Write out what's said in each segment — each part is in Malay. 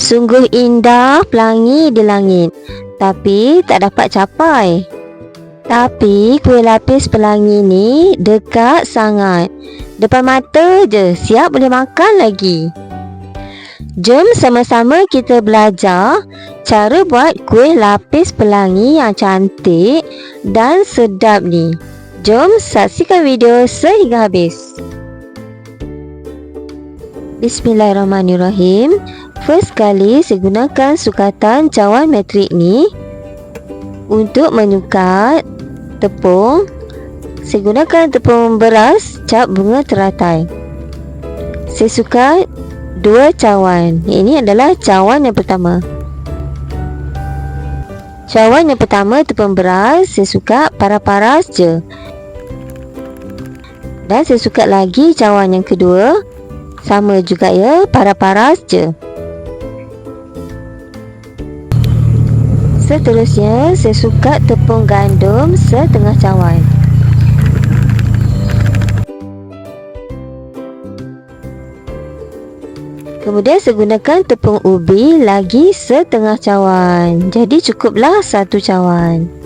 Sungguh indah pelangi di langit Tapi tak dapat capai Tapi kuih lapis pelangi ni dekat sangat Depan mata je siap boleh makan lagi Jom sama-sama kita belajar cara buat kuih lapis pelangi yang cantik dan sedap ni. Jom saksikan video sehingga habis. Bismillahirrahmanirrahim. First kali saya gunakan sukatan cawan metrik ni untuk menyukat tepung. Saya gunakan tepung beras cap bunga teratai. Saya sukat dua cawan. Ini adalah cawan yang pertama. Cawan yang pertama tepung beras, saya suka paras-paras je. Dan saya suka lagi cawan yang kedua. Sama juga ya, paras-paras je. Seterusnya, saya suka tepung gandum setengah cawan. Kemudian saya gunakan tepung ubi lagi setengah cawan. Jadi cukuplah satu cawan.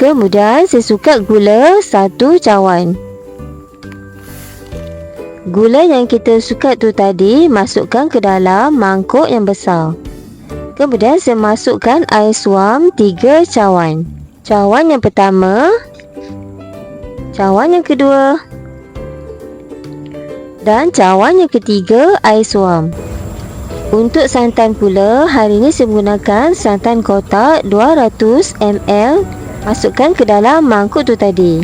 Kemudian saya suka gula satu cawan. Gula yang kita suka tu tadi masukkan ke dalam mangkuk yang besar. Kemudian saya masukkan air suam tiga cawan. Cawan yang pertama, cawan yang kedua dan cawan yang ketiga air suam. Untuk santan pula, hari ini saya menggunakan santan kotak 200 ml Masukkan ke dalam mangkuk tu tadi.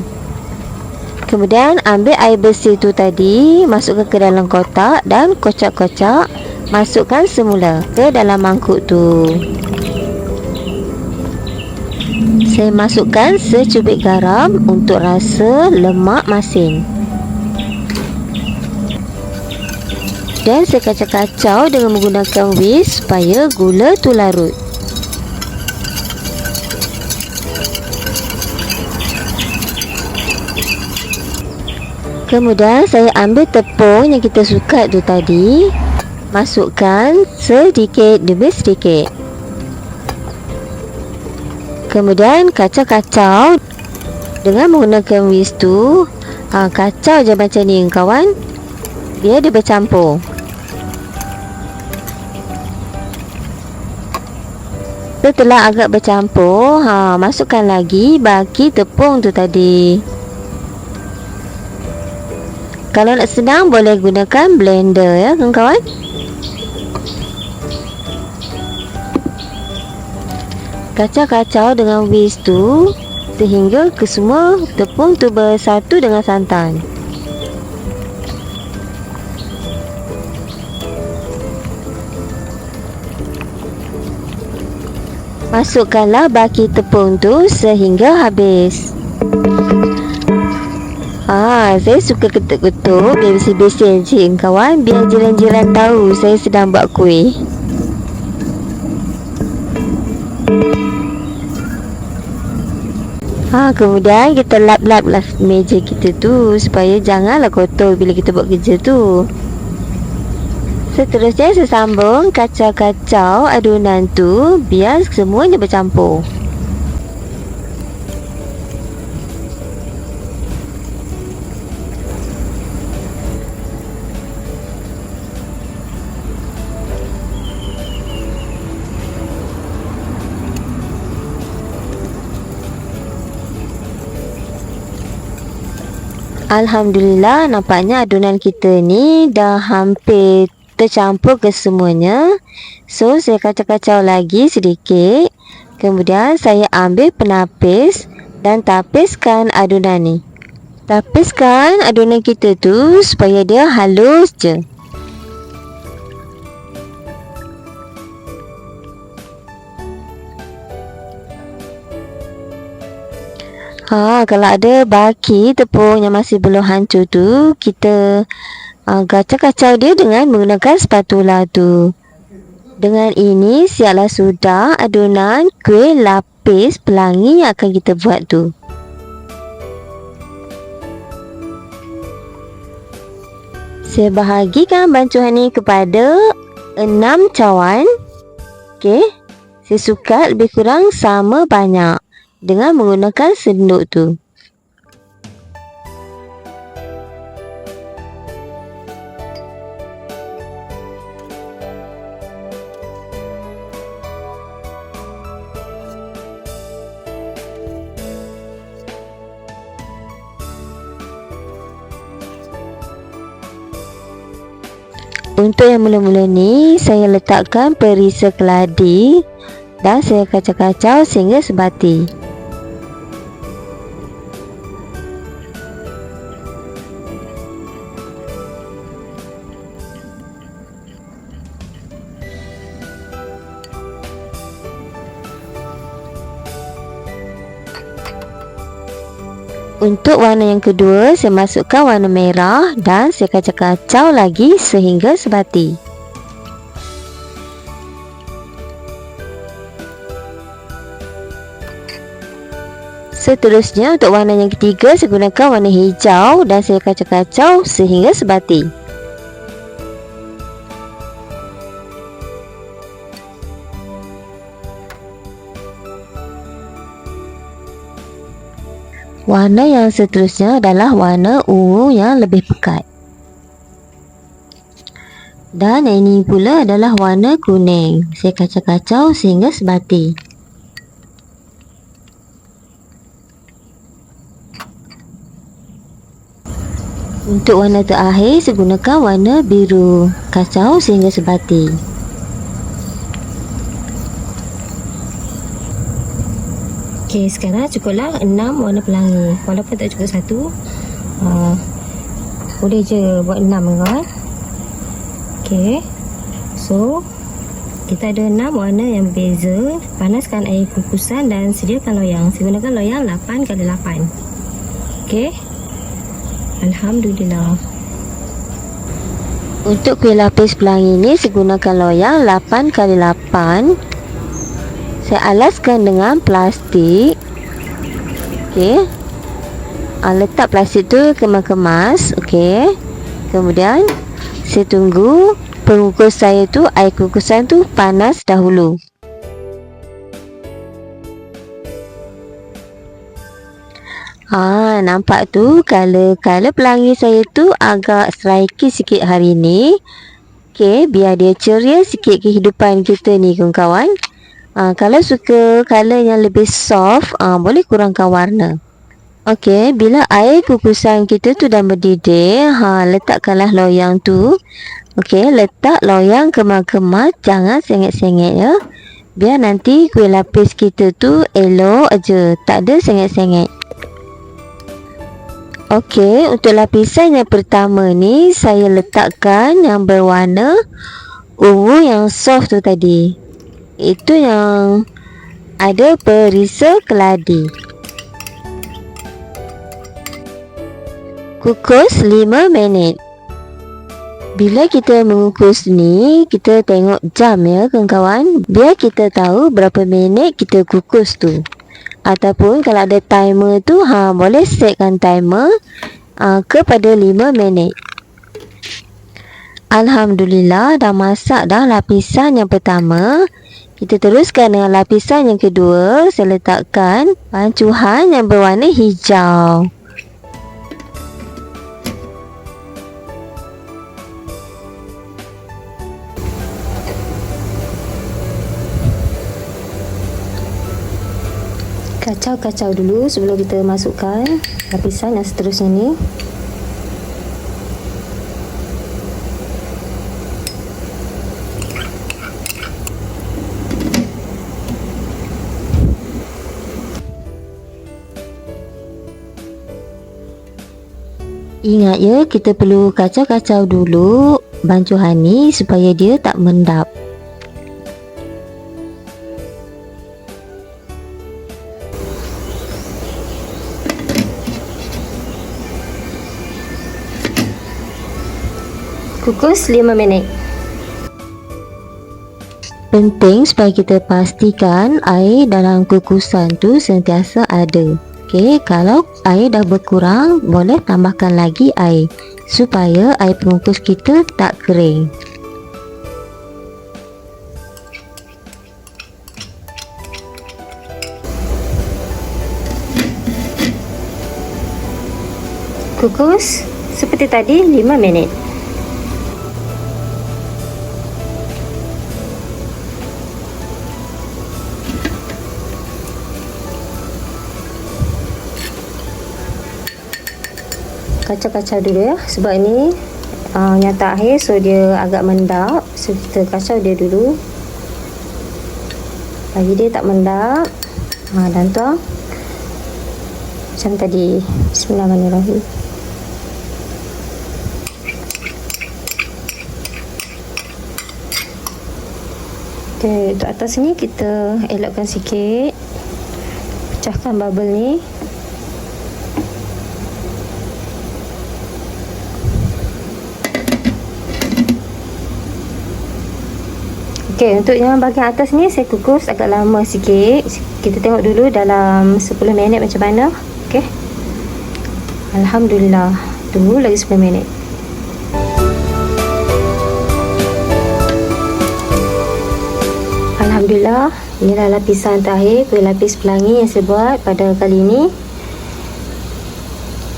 Kemudian ambil air bersih tu tadi Masukkan ke dalam kotak dan kocak-kocak Masukkan semula ke dalam mangkuk tu. Saya masukkan secubit garam untuk rasa lemak masin. Dan saya kacau-kacau dengan menggunakan whisk supaya gula tu larut Kemudian saya ambil tepung yang kita suka tu tadi. Masukkan sedikit demi sedikit. Kemudian kacau-kacau. Dengan menggunakan whisk tu ha, Kacau je macam ni kawan. Biar dia bercampur. Setelah agak bercampur ha, Masukkan lagi baki tepung tu tadi kalau nak senang boleh gunakan blender ya kawan-kawan. Kacau-kacau dengan whisk tu sehingga kesemua tepung tu bersatu dengan santan. Masukkanlah baki tepung tu sehingga habis. Ah, saya suka ketuk-ketuk biar bising-bising cik kawan biar jiran-jiran tahu saya sedang buat kuih. Ha, kemudian kita lap-lap lah meja kita tu supaya janganlah kotor bila kita buat kerja tu. Seterusnya saya sambung kacau-kacau adunan tu biar semuanya bercampur. Alhamdulillah nampaknya adunan kita ni dah hampir tercampur ke semuanya. So saya kacau-kacau lagi sedikit. Kemudian saya ambil penapis dan tapiskan adunan ni. Tapiskan adunan kita tu supaya dia halus je. Ha, kalau ada baki tepung yang masih belum hancur tu, kita uh, gacau-gacau dia dengan menggunakan spatula tu. Dengan ini, siaplah sudah adunan kuih lapis pelangi yang akan kita buat tu. Saya bahagikan bancuhan ni kepada 6 cawan. Okey, saya suka lebih kurang sama banyak dengan menggunakan senduk tu. Untuk yang mula-mula ni saya letakkan perisa keladi dan saya kacau-kacau sehingga sebati. Untuk warna yang kedua, saya masukkan warna merah dan saya kacau-kacau lagi sehingga sebati. Seterusnya untuk warna yang ketiga, saya gunakan warna hijau dan saya kacau-kacau sehingga sebati. Warna yang seterusnya adalah warna ungu yang lebih pekat. Dan ini pula adalah warna kuning. Saya kacau-kacau sehingga sebati. Untuk warna terakhir, saya gunakan warna biru. Kacau sehingga sebati. Okey, sekarang cukuplah enam warna pelangi. Walaupun tak cukup satu, uh, boleh je buat enam kan? Okey. So, kita ada enam warna yang berbeza. Panaskan air kukusan dan sediakan loyang. Saya gunakan loyang 8 kali 8. Okey. Alhamdulillah. Untuk kuih lapis pelangi ni saya gunakan loyang 8 kali 8 saya alaskan dengan plastik. Okey. Uh, letak plastik tu kemas-kemas. Okey. Kemudian saya tunggu pengukus saya tu air kukusan tu panas dahulu. Ah, nampak tu color-color pelangi saya tu agak striky sikit hari ni. Okey, biar dia ceria sikit kehidupan kita ni kawan-kawan. Ha, kalau suka color yang lebih soft, ha, boleh kurangkan warna. Okey, bila air kukusan kita tu dah mendidih, ha, letakkanlah loyang tu. Okey, letak loyang kemas-kemas, jangan sengit-sengit ya. Biar nanti kuih lapis kita tu elok aja, tak ada sengit-sengit. Okey, untuk lapisan yang pertama ni, saya letakkan yang berwarna ungu yang soft tu tadi. Itu yang ada perisa keladi. Kukus 5 minit. Bila kita mengukus ni, kita tengok jam ya kawan-kawan. Biar kita tahu berapa minit kita kukus tu. Ataupun kalau ada timer tu, ha boleh setkan timer uh, kepada 5 minit. Alhamdulillah dah masak dah lapisan yang pertama. Kita teruskan dengan lapisan yang kedua. Saya letakkan pancuhan yang berwarna hijau. Kacau-kacau dulu sebelum kita masukkan lapisan yang seterusnya ni. Ingat ya, kita perlu kacau-kacau dulu bancuhan ni supaya dia tak mendap. Kukus 5 minit. Penting supaya kita pastikan air dalam kukusan tu sentiasa ada. Ok, Okey, kalau air dah berkurang, boleh tambahkan lagi air supaya air pengukus kita tak kering. Kukus seperti tadi 5 minit. Kacau-kacau dulu ya. Sebab ini uh, nyata akhir so dia agak mendap so kita kacau dia dulu. Bagi dia tak mendap ha, dan tu. Macam tadi. Bismillahirrahmanirrahim. Okay, untuk atas ni kita elokkan sikit. Pecahkan bubble ni Okey, untuk yang bahagian atas ni saya kukus agak lama sikit. Kita tengok dulu dalam 10 minit macam mana. Okey. Alhamdulillah. Tunggu lagi 10 minit. Alhamdulillah, inilah lapisan terakhir kuih lapis pelangi yang saya buat pada kali ini.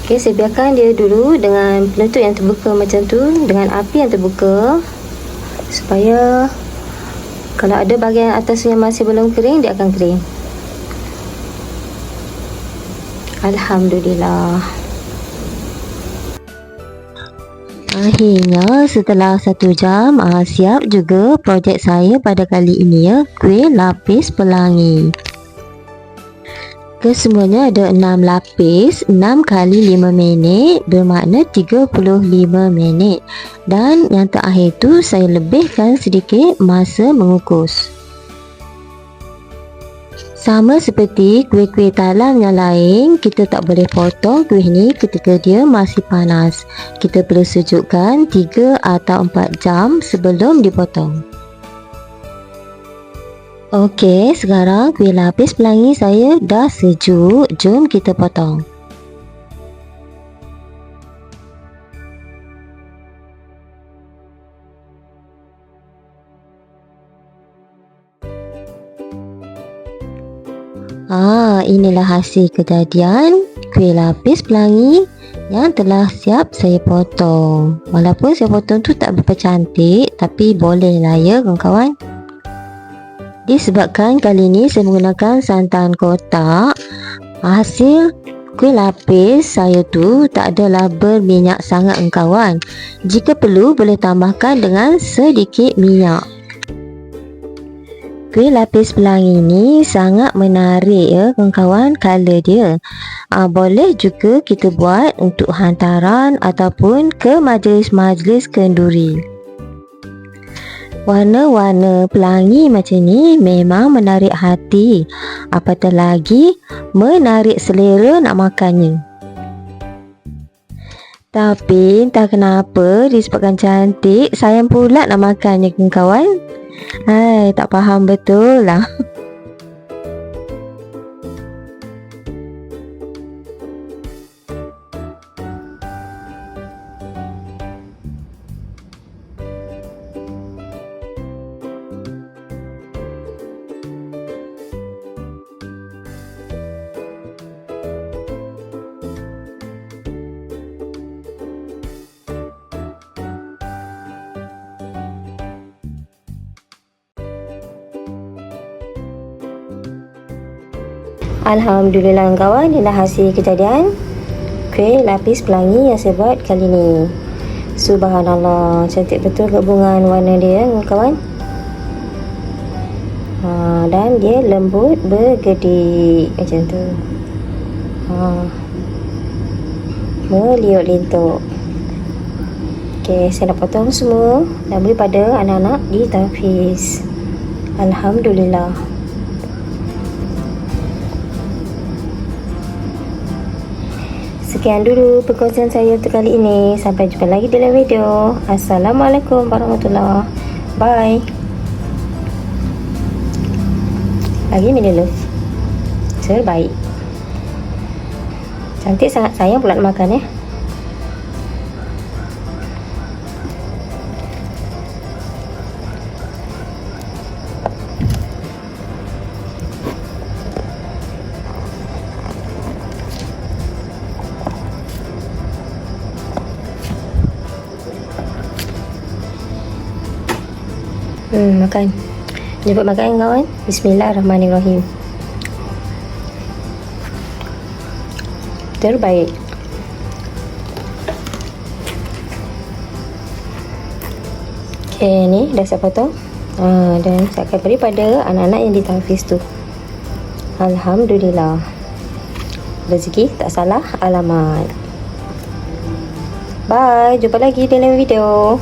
Okey, saya biarkan dia dulu dengan penutup yang terbuka macam tu dengan api yang terbuka supaya kalau ada bahagian atas yang masih belum kering, dia akan kering. Alhamdulillah. Akhirnya setelah satu jam uh, siap juga projek saya pada kali ini ya kuih lapis pelangi. Kesemuanya ada 6 lapis 6 kali 5 minit bermakna 35 minit dan yang terakhir tu saya lebihkan sedikit masa mengukus. Sama seperti kuih-kuih talam yang lain, kita tak boleh potong kuih ni ketika dia masih panas. Kita perlu sejukkan 3 atau 4 jam sebelum dipotong. Okey, sekarang kuih lapis pelangi saya dah sejuk. Jom kita potong. Ah, inilah hasil kejadian kuih lapis pelangi yang telah siap saya potong. Walaupun saya potong tu tak berapa cantik, tapi boleh lah ya kawan-kawan. Disebabkan kali ini saya menggunakan santan kotak. Hasil kuih lapis saya tu tak adalah berminyak sangat kawan Jika perlu boleh tambahkan dengan sedikit minyak. Kuih lapis pelangi ini sangat menarik ya kawan-kawan color dia. Aa, Boleh juga kita buat untuk hantaran ataupun ke majlis-majlis kenduri Warna-warna pelangi macam ni memang menarik hati. Apatah lagi menarik selera nak makannya. Tapi entah kenapa disebabkan cantik, sayang pula nak makannya kawan. Hai, tak faham betul lah. Alhamdulillah kawan. Inilah hasil kejadian kuih lapis pelangi yang saya buat kali ni. Subhanallah. Cantik betul gabungan warna dia kawan. Ha, dan dia lembut bergedik macam tu. Ha. meliuk lintuk. Ok saya nak potong semua. Dan beri pada anak-anak di tafis Alhamdulillah Sekian dulu perkongsian saya untuk kali ini. Sampai jumpa lagi dalam video. Assalamualaikum warahmatullahi Bye. Lagi mini love. Terbaik. Cantik sangat sayang pula makan ya. Makan. Jemput makan kawan. Bismillahirrahmanirrahim. Terbaik. Okay, ni dah saya potong. Ha, dan saya akan beri pada anak-anak yang ditafis tu. Alhamdulillah. Rezeki tak salah alamat. Bye. Jumpa lagi dalam video.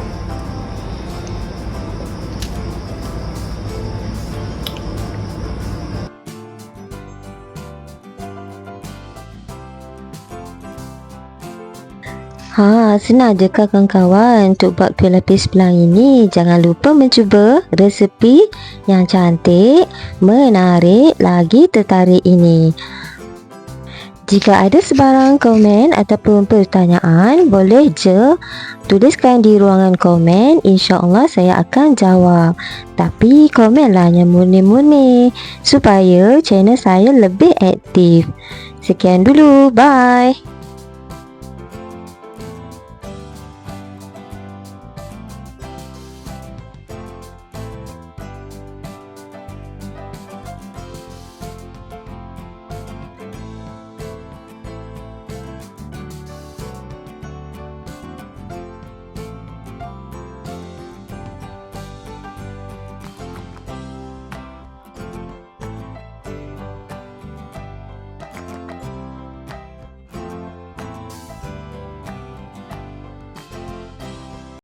Senang je kawan-kawan untuk buat kuih lapis pelangi ni. Jangan lupa mencuba resepi yang cantik, menarik, lagi tertarik ini. Jika ada sebarang komen ataupun pertanyaan, boleh je tuliskan di ruangan komen. InsyaAllah saya akan jawab. Tapi komenlah yang murni-murni supaya channel saya lebih aktif. Sekian dulu. Bye.